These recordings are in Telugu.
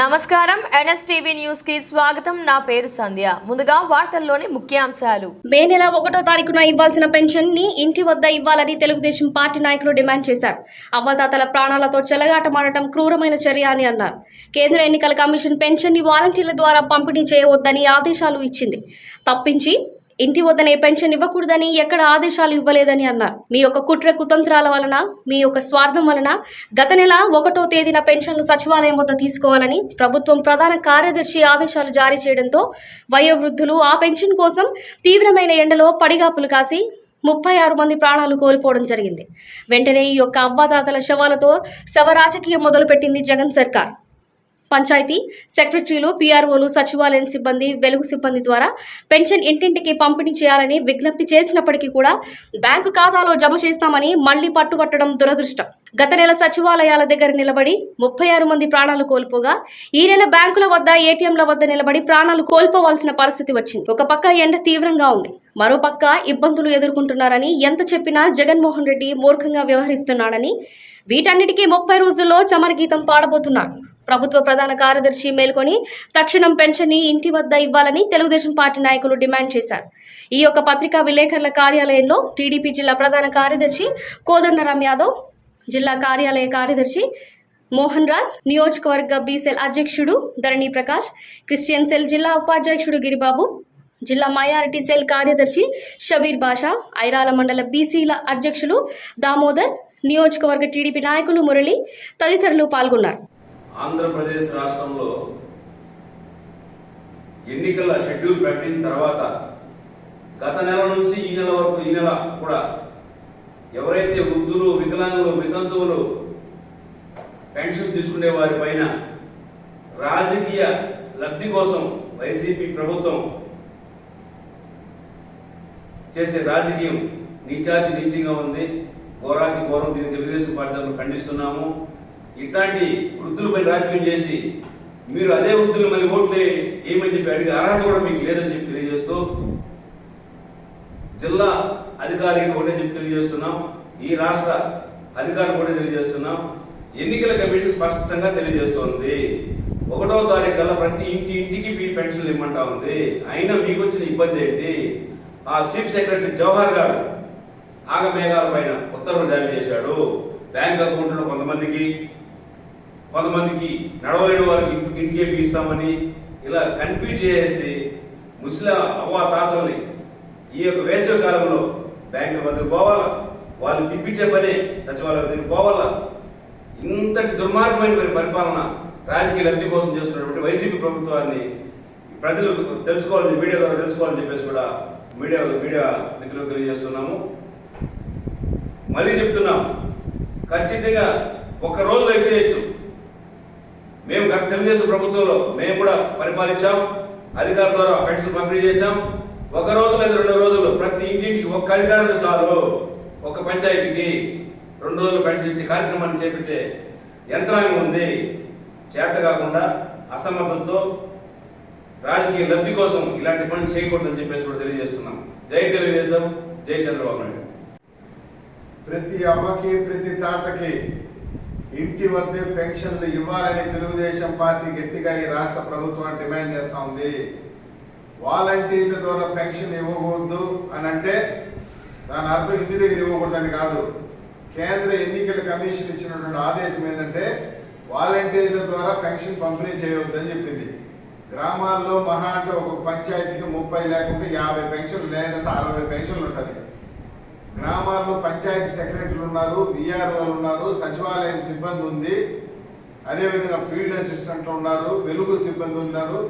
నమస్కారం. ఎన్ఎస్టీవీ న్యూస్కి స్వాగతం. నా పేరు సంధ్య. ముందుగా వార్తల్లోని ముఖ్యాంశాలు. మే నెల ఒకటో తారీఖున ఇవ్వాల్సిన పెన్షన్ని ఇంటి వద్ద ఇవ్వాలని తెలుగుదేశం పార్టీ నాయకులు డిమాండ్ చేశారు. అవ్వదాతల ప్రాణాలతో చెలగాటమాడటం క్రూరమైన చర్య అని అన్నారు. కేంద్ర ఎన్నికల కమిషన్ పెన్షన్ని వాలంటీర్ల ద్వారా పంపిణీ చేయవద్దని ఆదేశాలు ఇచ్చింది. తప్పించి ఇంటి వద్దనే పెన్షన్ ఇవ్వకూడదని ఎక్కడ ఆదేశాలు ఇవ్వలేదని అన్నారు. మీ యొక్క కుట్ర కుతంత్రాల వలన మీ యొక్క స్వార్థం వలన గత నెల ఒకటో తేదీన పెన్షన్లు సచివాలయం వద్ద తీసుకోవాలని ప్రభుత్వం ప్రధాన కార్యదర్శి ఆదేశాలు జారీ చేయడంతో వయోవృద్ధులు ఆ పెన్షన్ కోసం తీవ్రమైన ఎండలో పడిగాపులు కాసి ముప్పై ఆరు మంది ప్రాణాలు కోల్పోవడం జరిగింది. వెంటనే ఈ యొక్క అవ్వాతాతల శవాలతో శవ రాజకీయం మొదలుపెట్టింది జగన్ సర్కార్. పంచాయతీ సెక్రటరీలు పీఆర్ఓలు సచివాలయం సిబ్బంది వెలుగు సిబ్బంది ద్వారా పెన్షన్ ఇంటింటికి పంపిణీ చేయాలని విజ్ఞప్తి చేసినప్పటికీ కూడా బ్యాంకు ఖాతాలో జమ చేస్తామని మళ్ళీ పట్టుబట్టడం దురదృష్టం. గత నెల సచివాలయాల దగ్గర నిలబడి ముప్పై ఆరు మంది ప్రాణాలు కోల్పోగా ఈ నెల బ్యాంకుల వద్ద ఏటీఎంల వద్ద నిలబడి ప్రాణాలు కోల్పోవాల్సిన పరిస్థితి వచ్చింది. ఒక పక్క ఎండ తీవ్రంగా ఉంది. మరోపక్క ఇబ్బందులు ఎదుర్కొంటున్నారని ఎంత చెప్పినా జగన్మోహన్ రెడ్డి మూర్ఖంగా వ్యవహరిస్తున్నాడని వీటన్నిటికీ ముప్పై రోజుల్లో చమరగీతం పాడబోతున్నారు. ప్రభుత్వ ప్రధాన కార్యదర్శి మేల్కొని తక్షణం పెన్షన్ని ఇంటి వద్ద ఇవ్వాలని తెలుగుదేశం పార్టీ నాయకులు డిమాండ్ చేశారు. ఈ యొక్క పత్రికా విలేకరుల కార్యాలయంలో టీడీపీ జిల్లా ప్రధాన కార్యదర్శి కోదండరాం యాదవ్ జిల్లా కార్యాలయ కార్యదర్శి మోహన్ రాజ్ నియోజకవర్గ బీసెల్ అధ్యక్షుడు ధరణి ప్రకాష్ క్రిస్టియన్ సెల్ జిల్లా ఉపాధ్యక్షుడు గిరిబాబు జిల్లా మైనారిటీ సెల్ కార్యదర్శి షబీర్ బాషా ఐరాల మండల బీసీల అధ్యక్షులు దామోదర్ నియోజకవర్గ టీడీపీ నాయకులు మురళి తదితరులు పాల్గొన్నారు. ఆంధ్రప్రదేశ్ రాష్ట్రంలో ఎన్నికల షెడ్యూల్ ప్రకటించిన తర్వాత గత నెల నుంచి ఈ నెల వరకు ఈ నెల కూడా ఎవరైతే వృద్ధులు వికలాంగులు వితంతువులు పెన్షన్ తీసుకునే వారి పైన రాజకీయ లబ్ధి కోసం వైసీపీ ప్రభుత్వం చేసే రాజకీయం నీచాతి నీచంగా ఉంది. ఘోరాకి ఘోరం దీన్ని తెలుగుదేశం పార్టీలను ఖండిస్తున్నాము. ఇట్లాంటి వృద్ధులపై రాజకీయం చేసి మీరు అదే వృద్ధులు మళ్ళీ ఓట్లు ఏమని చెప్పి అడిగే అర్హత కూడా మీకు లేదని చెప్పి తెలియజేస్తూ జిల్లా అధికారికి కూడా చెప్పి తెలియజేస్తున్నాం. ఈ రాష్ట్ర అధికారులు కూడా తెలియజేస్తున్నాం. ఎన్నికల కమిషన్ స్పష్టంగా తెలియజేస్తోంది. ఒకటో తారీఖు కల్లా ప్రతి ఇంటి ఇంటికి మీ పెన్షన్లు ఇమ్మంటా ఉంది. అయినా మీకు వచ్చిన ఇబ్బంది ఏంటి? ఆ చీఫ్ సెక్రటరీ జవహర్ గారు ఆగమేఘాల పైన ఉత్తర్వులు జారీ చేశాడు. బ్యాంక్ అకౌంట్లో కొంతమందికి కొంతమందికి నడవలేని వారికి ఇంటికి ఇంటికే ఇలా కన్ఫ్యూజ్ చేసి ముస్లిం అవ్వ తాతల్ని ఈ యొక్క వేసవి కాలంలో బ్యాంకుల వద్దకు పోవాలా? వాళ్ళు తిప్పించే పని సచివాలయం దగ్గరికి పోవాలా? ఇంతటి దుర్మార్గమైన పరిపాలన రాజకీయ లబ్ధి కోసం చేస్తున్నటువంటి వైసీపీ ప్రభుత్వాన్ని ప్రజలు తెలుసుకోవాలని మీడియా ద్వారా తెలుసుకోవాలని చెప్పేసి కూడా మీడియా మీడియా మిత్రులకు తెలియజేస్తున్నాము. మళ్ళీ చెప్తున్నాం. ఖచ్చితంగా ఒక రోజు వెయిట్ చేయొచ్చు. మేము గత తెలుగుదేశం ప్రభుత్వంలో మేము కూడా పరిపాలించాం అధికారుల ద్వారా పెన్షన్ పంపిణీ చేశాం. ఒక రోజు లేదా రెండు రోజులు ప్రతి ఇంటింటికి ఒక్క అధికారులు చాలు. ఒక పంచాయతీకి రెండు రోజులు పెన్షన్ ఇచ్చే కార్యక్రమాన్ని చేపట్టే యంత్రాంగం ఉంది. చేత కాకుండా అసమర్థంతో రాజకీయ లబ్ధి కోసం ఇలాంటి పనులు చేయకూడదని చెప్పేసి కూడా తెలియజేస్తున్నాం. జై తెలుగుదేశం జై చంద్రబాబు నాయుడు. ప్రతి అమ్మకి ప్రతి తాతకి ఇంటి వద్దే పెన్షన్లు ఇవ్వాలని తెలుగుదేశం పార్టీ గట్టిగా ఈ రాష్ట్ర ప్రభుత్వం డిమాండ్ చేస్తూ ఉంది. వాలంటీర్ల ద్వారా పెన్షన్ ఇవ్వకూడదు అని అంటే దాని అర్థం ఇంటి దగ్గర ఇవ్వకూడదని కాదు. కేంద్ర ఎన్నికల కమిషన్ ఇచ్చినటువంటి ఆదేశం ఏంటంటే వాలంటీర్ల ద్వారా పెన్షన్ పంపిణీ చేయవద్దని చెప్పింది. గ్రామాల్లో మహా అంటే ఒక పంచాయతీకి ముప్పై లేకుంటే యాభై పెన్షన్లు లేదంటే అరవై పెన్షన్లు ఉంటుంది. గ్రామాల్లో పంచాయతీ సెక్రటరీలు ఉన్నారు విఆర్ఓలు ఉన్నారు సచివాలయం సిబ్బంది ఉంది. అదేవిధంగా ఫీల్డ్ అసిస్టెంట్లు ఉన్నారు వెలుగు సిబ్బంది ఉన్నారు.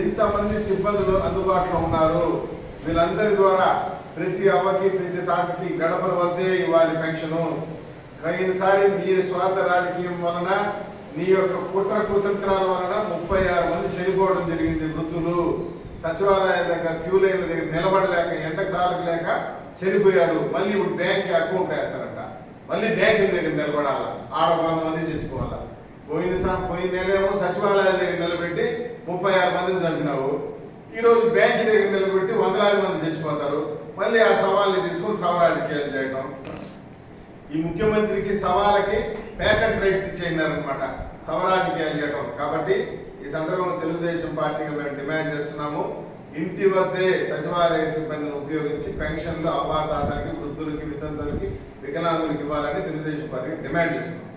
ఎంతమంది సిబ్బందులు అందుబాటులో ఉన్నారు? వీళ్ళందరి ద్వారా ప్రతి అవ్వకి ప్రతి తాతకి గడపల వద్దే ఇవ్వాలి పెన్షను. పోయినసారి మీ స్వార్థ రాజకీయం వలన మీ యొక్క కుట్ర కుతంత్రాల వలన ముప్పై ఆరు మంది చనిపోవడం జరిగింది వృద్ధులు. సచివాలయం దగ్గర క్యూ లైన్ల దగ్గర నిలబడలేక ఎండ కాలకలేక చనిపోయారు మళ్ళీ ఇప్పుడు బ్యాంక్ అకౌంట్ వేస్తారంట మళ్ళీ బ్యాంకుల దగ్గర నిలబడాల? ఆడ వంద మంది చచ్చిపోవాలా? పోయిన పోయిన నెలేమో సచివాలయాల దగ్గర నిలబెట్టి ముప్పై ఆరు మందిని చంపినావు. ఈరోజు బ్యాంక్ దగ్గర నిలబెట్టి వందలాది మంది చచ్చిపోతారు. మళ్ళీ ఆ సవాల్ని తీసుకొని సవరాజకీయాలు చేయడం ఈ ముఖ్యమంత్రికి సవాలకి పేటెంట్ రైట్స్ ఇచ్చేయినారనమాట సవరాజకీయాలు చేయడం కాబట్టి ఈ సందర్భంగా తెలుగుదేశం పార్టీగా మేము డిమాండ్ చేస్తున్నాము. ఇంటి వద్దే సచివాలయ సిబ్బందిని ఉపయోగించి పెన్షన్లు అవ్వాతాతలకి వృద్ధులకి వితంతులకి వికలాంగులకి ఇవ్వాలని తెలుగుదేశం పార్టీ డిమాండ్ చేస్తుంది.